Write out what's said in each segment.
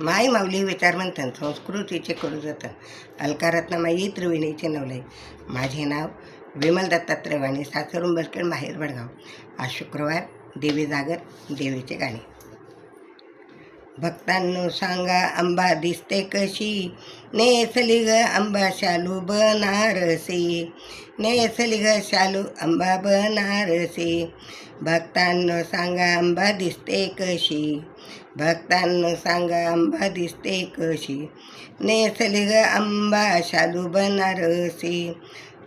माई माऊली विचारमंथन संस्कृतीचे करू जतन अलकारत्नमाई त्रिवेणीचे नवले माझे नाव विमल दत्ता त्रिवाणी सासरून माहेर बडगाव. आज शुक्रवार देवी जागर देवीचे गाणे. भक्तांनो सांगा अंबा दिसते कशी? नेसली ग अंबा शालू बनारसी. नेसली ग शालू अंबा बनारसी. भक्तांनो सांगा अंबा दिसते कशी? भक्तांनो सांगा अंबा दिसते कशी? नेसली ग अंबा शालू बनारसी.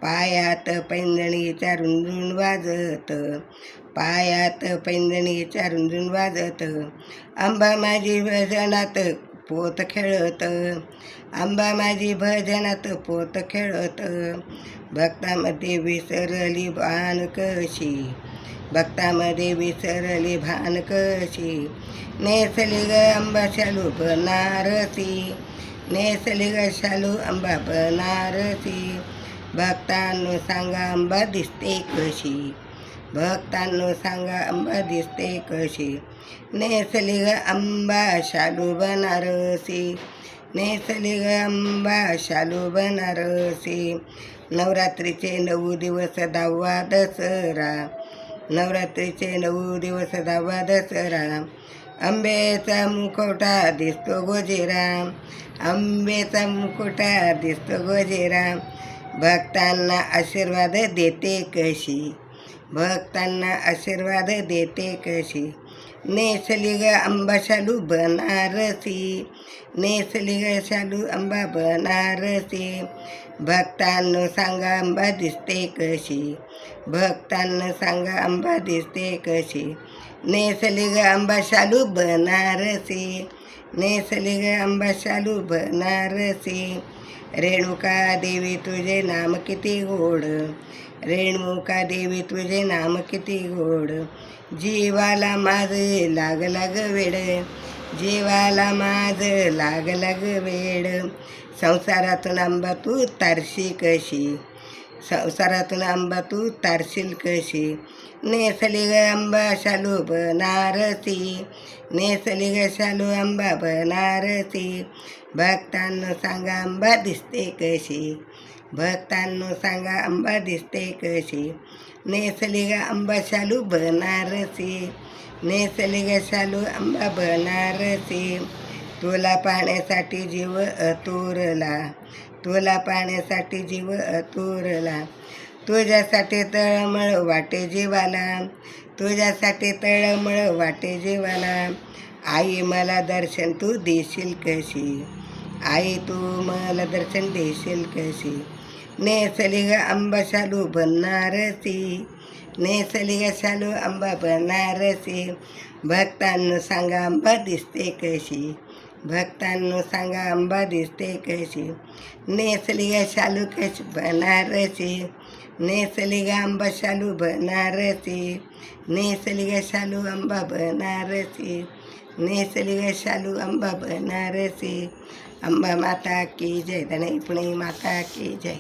पायात पैंजणीच्या रुंजून वाजत. पायात पैंजणीच्या रुंजून वाजत. आंबा माझी भजनात पोत खेळत. आंबा माझी भजनात पोत खेळत. भक्तामध्ये विसरली भान कशी? भक्तामध्ये विसरली भान कशी? नेसली ग आंबा शालू बनारसी. नेसली ग शालू आंबा बनारसी. भक्तांनो सांगा अंबा दिसते कशी? भक्तांनो सांगा अंबा दिसते कशी? नेसली ग अंबा शालू बनारसी नेसली ग अंबा शालू बनारसी. नवरात्रीचे नऊ दिवस दहावा दसरा. नवरात्रीचे नऊ दिवस दहावा दसरा. आंब्याचा मुखवटा दिसतो गोजेरा. आंब्याचा मुखवटा दिसतो गोजेरा. भक्तांना आशीर्वाद देते कशी? भक्तांना आशीर्वाद देते कशी? नेसली ग अंबा शालू बनारसी नेसली ग शालू अंबा बनारसी. भक्तांनो सांगा अंबा दिसते कशी? भक्तांना सांगा अंबा दिसते कशी? नेसली ग अंबा शालू बनारसी. नेसली ग अंबा शालू बनारसी रेणुका देवी तुझे नाम किती गोड रेणुका देवी तुझे नाम किती गोड जीवाला माझ लाग लाग वेड जीवाला माझ लाग लाग वेड संसारातून आंबा तू तारशी कशी संसारातून आंबा तू तारशील कशी? नेसली ग आंबा शालू बनारसी. नेसली ग शालू आंबा बनारसी. भक्तांनो सांगा आंबा दिसते कशी? भक्तांनो सांगा आंबा दिसते कशी? नेसली ग आंबा शालू बनारसी. नेसली ग शालू आंबा बनारसी. तुला पाहण्यासाठी जीव अतुरला. तुला पाहण्यासाठी जीव अतुरला. तुझ्यासाठी तळमळ वाटे जीवाला. तुझ्यासाठी तळमळ वाटे जीवाला. आई मला दर्शन तू देशील कशी? आई तू मला दर्शन देशील कशी? नेसली ग आंबा शालू बनणारसी नेसली ग शालू आंबा बनणारसी भक्तांना सांगा आंबा दिसते कशी? भक्तांनो सांगा आंबा दिसते कशी नेसली ग शालू कशी बनारसी नेसली ग आंबा शालू बनारसी नेसली ग शालू आंबा बनारसी नेसली ग शालू आंबा बनारसी अंबा माता की जय धनई पुणे माता की जय